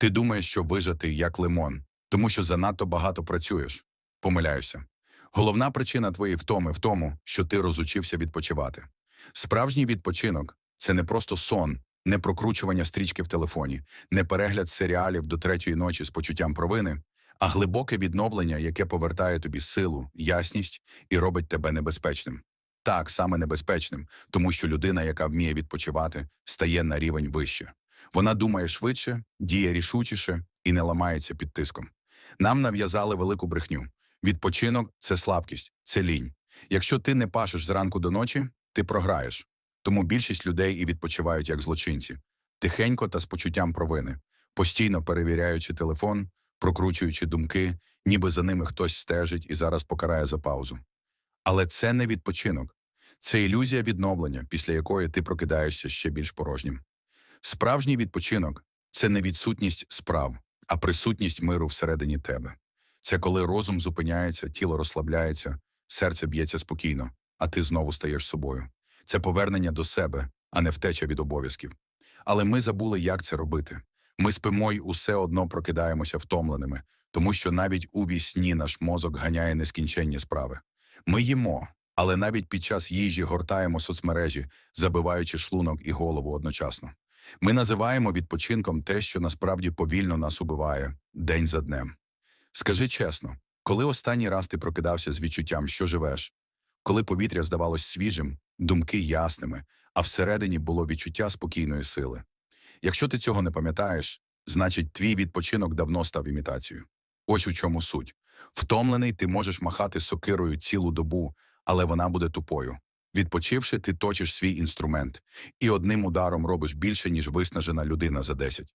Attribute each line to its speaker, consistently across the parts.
Speaker 1: Ти думаєш, що вижати як лимон, тому що занадто багато працюєш. Помиляюся. Головна причина твоєї втоми в тому, що ти розучився відпочивати. Справжній відпочинок це не просто сон, не прокручування стрічки в телефоні, не перегляд серіалів до третьої ночі з почуттям провини, а глибоке відновлення, яке повертає тобі силу, ясність і робить тебе небезпечним. Так, саме небезпечним, тому що людина, яка вміє відпочивати, стає на рівень вище. Вона думає швидше, діє рішучіше і не ламається під тиском. Нам нав'язали велику брехню. Відпочинок це слабкість, це лінь. Якщо ти не пашеш зранку до ночі, ти програєш. Тому більшість людей і відпочивають як злочинці, тихенько та з почуттям провини, постійно перевіряючи телефон, прокручуючи думки, ніби за ними хтось стежить і зараз покарає за паузу. Але це не відпочинок, це ілюзія відновлення, після якої ти прокидаєшся ще більш порожнім. Справжній відпочинок це не відсутність справ, а присутність миру всередині тебе. Це коли розум зупиняється, тіло розслабляється, серце б'ється спокійно, а ти знову стаєш собою. Це повернення до себе, а не втеча від обов'язків. Але ми забули, як це робити. Ми спимо й усе одно прокидаємося втомленими, тому що навіть у вісні наш мозок ганяє нескінченні справи. Ми їмо, але навіть під час їжі гортаємо соцмережі, забиваючи шлунок і голову одночасно. Ми називаємо відпочинком те, що насправді повільно нас убиває день за днем. Скажи чесно, коли останній раз ти прокидався з відчуттям, що живеш, коли повітря здавалось свіжим, думки ясними, а всередині було відчуття спокійної сили. Якщо ти цього не пам'ятаєш, значить твій відпочинок давно став імітацією. Ось у чому суть. Втомлений ти можеш махати сокирою цілу добу, але вона буде тупою. Відпочивши, ти точиш свій інструмент і одним ударом робиш більше, ніж виснажена людина за 10.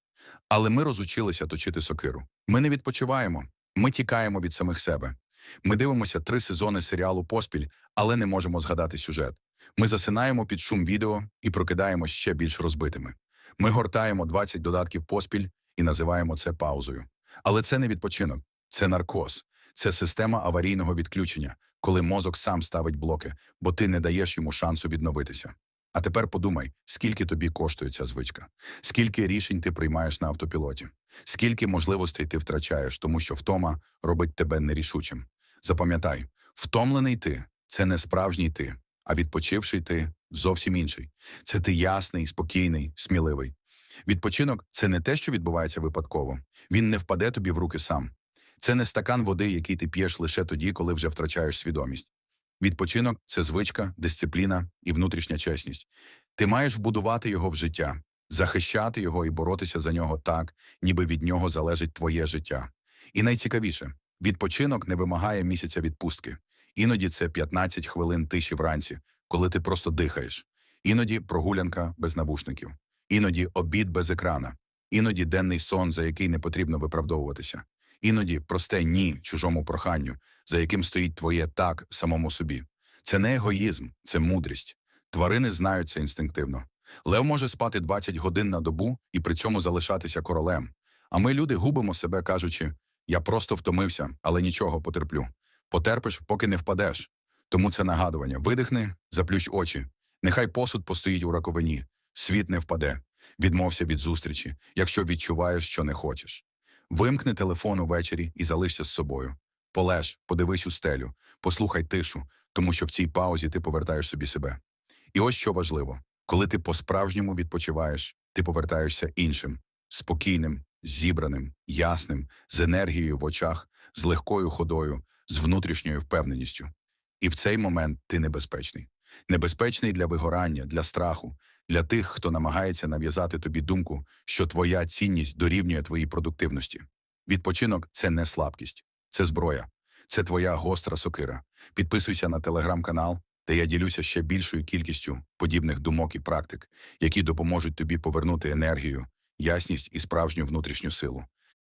Speaker 1: Але ми розучилися точити сокиру. Ми не відпочиваємо, ми тікаємо від самих себе. Ми дивимося три сезони серіалу поспіль, але не можемо згадати сюжет. Ми засинаємо під шум відео і прокидаємо ще більш розбитими. Ми гортаємо 20 додатків поспіль і називаємо це паузою. Але це не відпочинок, це наркоз, це система аварійного відключення, коли мозок сам ставить блоки, бо ти не даєш йому шансу відновитися. А тепер подумай, скільки тобі коштує ця звичка, скільки рішень ти приймаєш на автопілоті, скільки можливостей ти втрачаєш, тому що втома робить тебе нерішучим. Запам'ятай, втомлений ти це не справжній ти, а відпочивший ти зовсім інший. Це ти ясний, спокійний, сміливий. Відпочинок це не те, що відбувається випадково. Він не впаде тобі в руки сам. Це не стакан води, який ти п'єш лише тоді, коли вже втрачаєш свідомість. Відпочинок це звичка, дисципліна і внутрішня чесність. Ти маєш вбудувати його в життя, захищати його і боротися за нього так, ніби від нього залежить твоє життя. І найцікавіше, відпочинок не вимагає місяця відпустки. Іноді це 15 хвилин тиші вранці, коли ти просто дихаєш. Іноді прогулянка без навушників, іноді обід без екрана, іноді денний сон, за який не потрібно виправдовуватися. Іноді просте ні чужому проханню, за яким стоїть твоє так самому собі. Це не егоїзм, це мудрість. Тварини знають це інстинктивно. Лев може спати 20 годин на добу і при цьому залишатися королем. А ми, люди, губимо себе, кажучи: я просто втомився, але нічого потерплю. Потерпиш, поки не впадеш. Тому це нагадування. Видихни, заплющ очі. Нехай посуд постоїть у раковині, світ не впаде. Відмовся від зустрічі, якщо відчуваєш, що не хочеш. Вимкни телефон увечері і залишся з собою. Полеж, подивись у стелю, послухай тишу, тому що в цій паузі ти повертаєш собі себе. І ось що важливо: коли ти по-справжньому відпочиваєш, ти повертаєшся іншим, спокійним, зібраним, ясним, з енергією в очах, з легкою ходою, з внутрішньою впевненістю. І в цей момент ти небезпечний. Небезпечний для вигорання, для страху, для тих, хто намагається нав'язати тобі думку, що твоя цінність дорівнює твоїй продуктивності. Відпочинок це не слабкість, це зброя, це твоя гостра сокира. Підписуйся на телеграм-канал, де я ділюся ще більшою кількістю подібних думок і практик, які допоможуть тобі повернути енергію, ясність і справжню внутрішню силу.